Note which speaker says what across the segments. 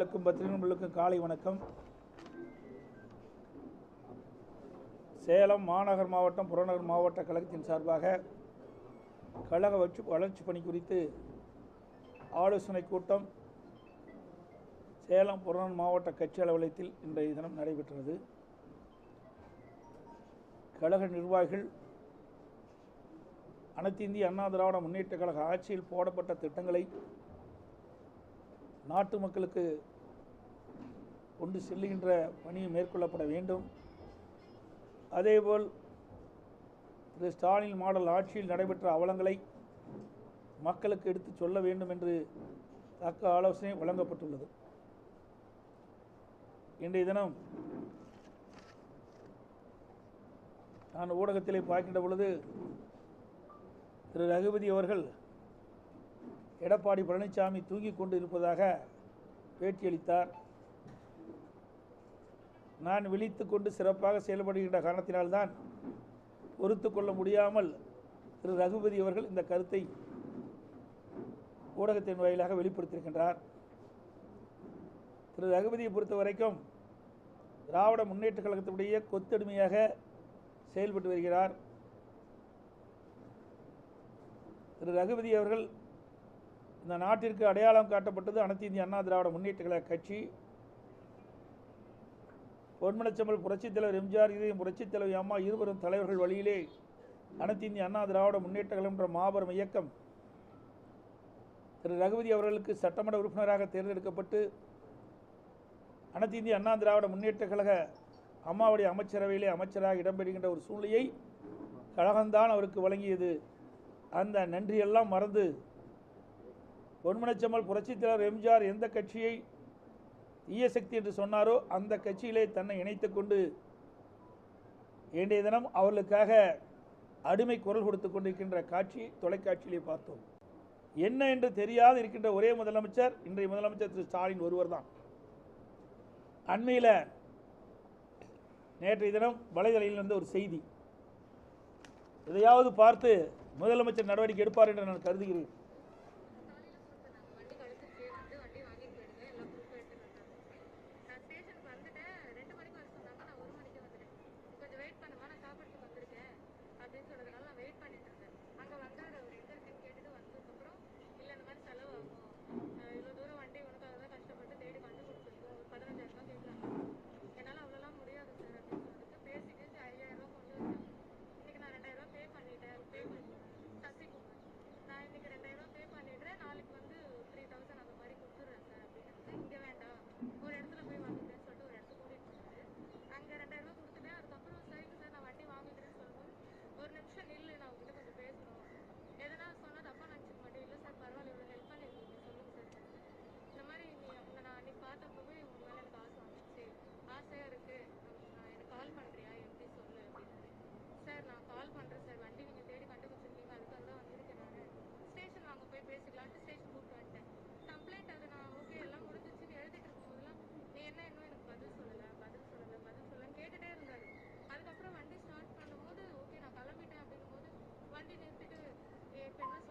Speaker 1: நண்பர்களுக்கும் பத்திரிகை காலை வணக்கம். சேலம் மாநகர் மாவட்டம் புறநகர் மாவட்ட கழகத்தின் சார்பாக கழக வச்சு வளர்ச்சி பணி குறித்து ஆலோசனை கூட்டம் சேலம் புறநகர் மாவட்ட கட்சி அலுவலகத்தில் இன்றைய தினம் நடைபெற்றது. கழக நிர்வாகிகள் அனைத்து இந்திய அண்ணா திராவிட முன்னேற்ற கழக ஆட்சியில் போடப்பட்ட திட்டங்களை நாட்டு மக்களுக்கு கொண்டு செல்லுகின்ற பணி மேற்கொள்ளப்பட வேண்டும். அதேபோல் திரு ஸ்டாலின் மாடல் ஆட்சியில் நடைபெற்ற அவலங்களை மக்களுக்கு எடுத்துச் சொல்ல வேண்டும் என்று தக்க ஆலோசனை வழங்கப்பட்டுள்ளது. இன்றைய தினம் நான் ஊடகத்திலே பார்க்கின்ற பொழுது திரு ரகுபதி அவர்கள் எடப்பாடி பழனிசாமி தூங்கிக் கொண்டு இருப்பதாக பேட்டியளித்தார். நான் விழித்து கொண்டு சிறப்பாக செயல்படுகின்ற காரணத்தினால்தான் பொறுத்து கொள்ள முடியாமல் திரு ரகுபதி அவர்கள் இந்த கருத்தை ஊடகத்தின் வாயிலாக வெளிப்படுத்தியிருக்கின்றார். திரு ரகுபதியை பொறுத்த வரைக்கும் திராவிட முன்னேற்ற கழகத்தினுடைய கொத்தடிமையாக செயல்பட்டு வருகிறார். திரு ரகுபதி அவர்கள் இந்த நாட்டிற்கு அடையாளம் காட்டப்பட்டது அனைத்து இந்திய அண்ணா திராவிட முன்னேற்ற கழக கட்சி. பொன்மனச்சம்பல் புரட்சித் தலைவர் எம்ஜிஆர் இதயம் புரட்சித் தலைவர் அம்மா இருவரும் தலைவர்கள் வழியிலே அனைத்து இந்திய அண்ணா திராவிட முன்னேற்ற கழகம் என்ற மாபெரும் இயக்கம் திரு ரகுபதி அவர்களுக்கு சட்டமன்ற உறுப்பினராக தேர்ந்தெடுக்கப்பட்டு அனைத்து இந்திய அண்ணா திராவிட முன்னேற்ற கழக அம்மாவுடைய அமைச்சரவையிலே அமைச்சராக இடம்பெறுகின்ற ஒரு சூழ்நிலையை கழகம்தான் அவருக்கு வழங்கியது. அந்த நன்றியெல்லாம் மறந்து பொன்மனச்சம்மல் புரட்சித்தலைவர் எம்ஜிஆர் எந்த கட்சியை தீய சக்தி என்று சொன்னாரோ அந்த கட்சியிலே தன்னை இணைத்து கொண்டு இன்றைய தினம் அவர்களுக்காக அடிமை குரல் கொடுத்து கொண்டிருக்கின்ற காட்சி தொலைக்காட்சியிலே பார்த்தோம். என்ன என்று தெரியாது இருக்கின்ற ஒரே முதலமைச்சர் இன்றைய முதலமைச்சர் திரு ஸ்டாலின் ஒருவர் தான். அண்மையில் நேற்றைய தினம் வலைதளையில் இருந்த ஒரு செய்தி. இதையாவது பார்த்து முதலமைச்சர் நடவடிக்கை எடுப்பார் என்று நான் கருதுகிறேன்.
Speaker 2: apenas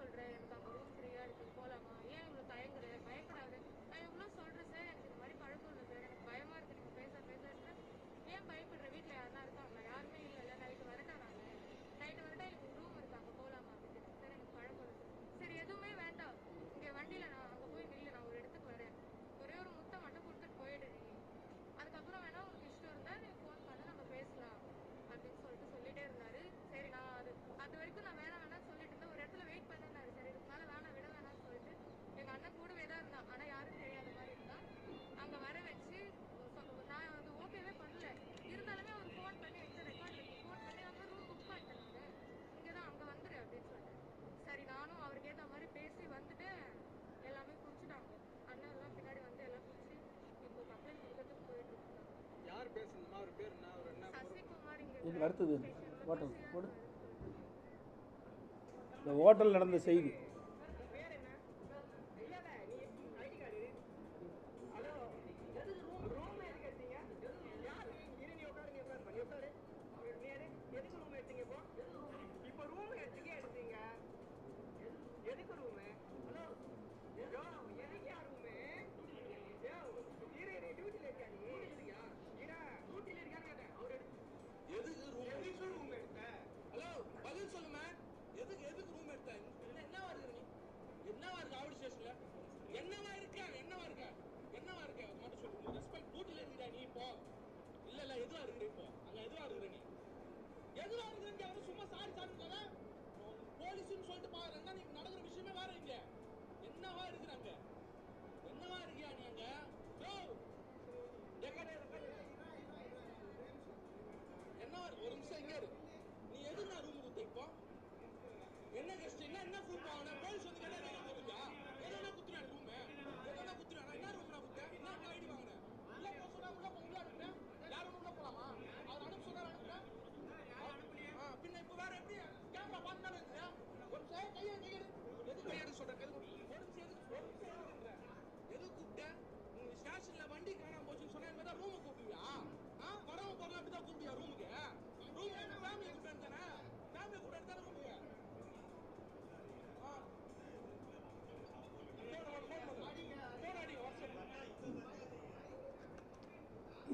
Speaker 2: இதுக்கு அடுத்தது ஹோட்டல். போடு. இந்த ஹோட்டல் நடந்த செய்தி. என்னவா இருக்கு ஆவடி ஸ்டேஷன்ல என்னவா இருக்க என்னவா இருக்க? என்னவா இருக்க? அது மட்டும் சொல்லு. ரெஸ்பெக்ட் டியூட்டில இருக்கிற நீ இப்போ
Speaker 3: இல்ல இல்ல
Speaker 4: எதுவா இருக்கிற இப்போ அங்க எதுவா இருக்கிற நீ? எதுவா இருக்கிற அவரு சும்மா சாரி சாரி போலீஸ்னு சொல்லிட்டு பாக்குறாங்க நீ நடக்கிற விஷயமே வேற இங்க. என்னவா இருக்கிறாங்க என்னவா இருக்கியா நீ அங்க? என்னவா இருக்கு? ஒரு நிமிஷம் இங்க இரு. நீ எதுனா ரூம் கொடுத்த இப்போ? என்ன கெஸ்ட் என்ன என்ன ப்ரூஃப் ஆகணும் போலீஸ் வந்து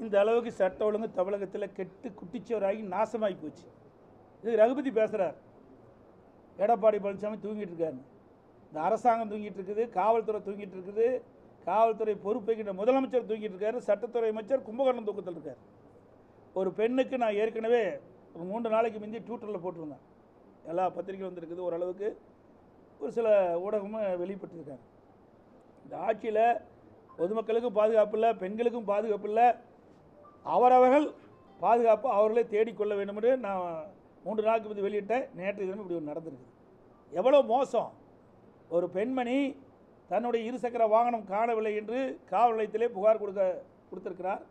Speaker 1: இந்த அளவுக்கு சட்ட ஒழுங்கு தமிழகத்தில் கெட்டு குட்டிச்சோராகி நாசமாகி போச்சு. இது ரகுபதி பேசுகிறார் எடப்பாடி பழனிசாமி தூங்கிட்டு இருக்காரு. இந்த அரசாங்கம் தூங்கிட்டு இருக்குது காவல்துறை தூங்கிட்டு இருக்குது காவல்துறை பொறுப்பேற்கின்ற முதலமைச்சர் தூங்கிட்டு இருக்காரு சட்டத்துறை அமைச்சர் கும்பகோணம் தூக்கத்தில் இருக்கார். ஒரு பெண்ணுக்கு நான் ஏற்கனவே ஒரு மூன்று நாளைக்கு முந்தி ட்விட்டரில் போட்டிருந்தேன். எல்லா பத்திரிகையும் வந்திருக்குது ஓரளவுக்கு ஒரு சில ஊடகமும் வெளிப்பட்டிருக்காங்க. இந்த ஆட்சியில் பொதுமக்களுக்கும் பாதுகாப்பு இல்லை பெண்களுக்கும் பாதுகாப்பு இல்லை அவரவர்கள் பாதுகாப்பு அவர்களே தேடிக்கொள்ள வேண்டும் என்று நான் மூன்று நாளுக்கு முந்தைய வெளியிட்டேன் நேற்று தினம் இப்படி ஒன்று நடந்திருக்கு எவ்வளோ மோசம். ஒரு பெண்மணி தன்னுடைய இருசக்கர வாகனம் காணவில்லை என்று காவல் நிலையத்திலே புகார் கொடுக்க கொடுத்திருக்கிறார்.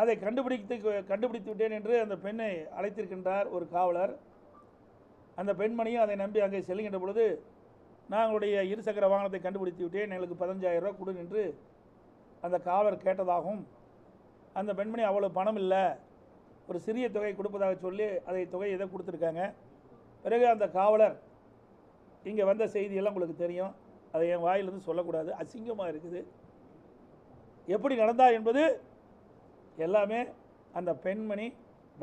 Speaker 1: அதை கண்டுபிடித்து கண்டுபிடித்து விட்டேன் என்று அந்த பெண்ணை அழைத்திருக்கின்றார் ஒரு காவலர். அந்த பெண்மணியும் அதை நம்பி அங்கே செல்கின்ற பொழுது நாங்களுடைய இருசக்கர வாகனத்தை கண்டுபிடித்து விட்டேன். எங்களுக்கு பதினஞ்சாயிரம் ரூபா கொடு என்று அந்த காவலர் கேட்டதாகவும் அந்த பெண்மணி அவ்வளோ பணம் இல்லை. ஒரு சிறிய தொகை கொடுப்பதாக சொல்லி அதை தொகை எதை கொடுத்துருக்காங்க. பிறகு அந்த காவலர் இங்கே வந்த செய்தியெல்லாம் உங்களுக்கு தெரியும். அதை என் வாயிலிருந்து சொல்லக்கூடாது. அசிங்கமாக இருக்குது. எப்படி நடந்தா என்பது எல்லாமே அந்த பெண்மணி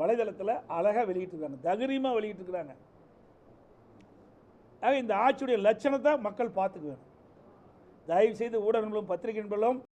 Speaker 1: வலைதளத்தில் அழகாக வெளியிட்டிருக்காங்க. தகரியமாக வெளியிட்டிருக்கிறாங்க. ஆக இந்த ஆட்சியுடைய லட்சணத்தை மக்கள் பார்த்துக்க வேணும் தயவு செய்து ஊடகங்களும் பத்திரிகை நண்பர்களும்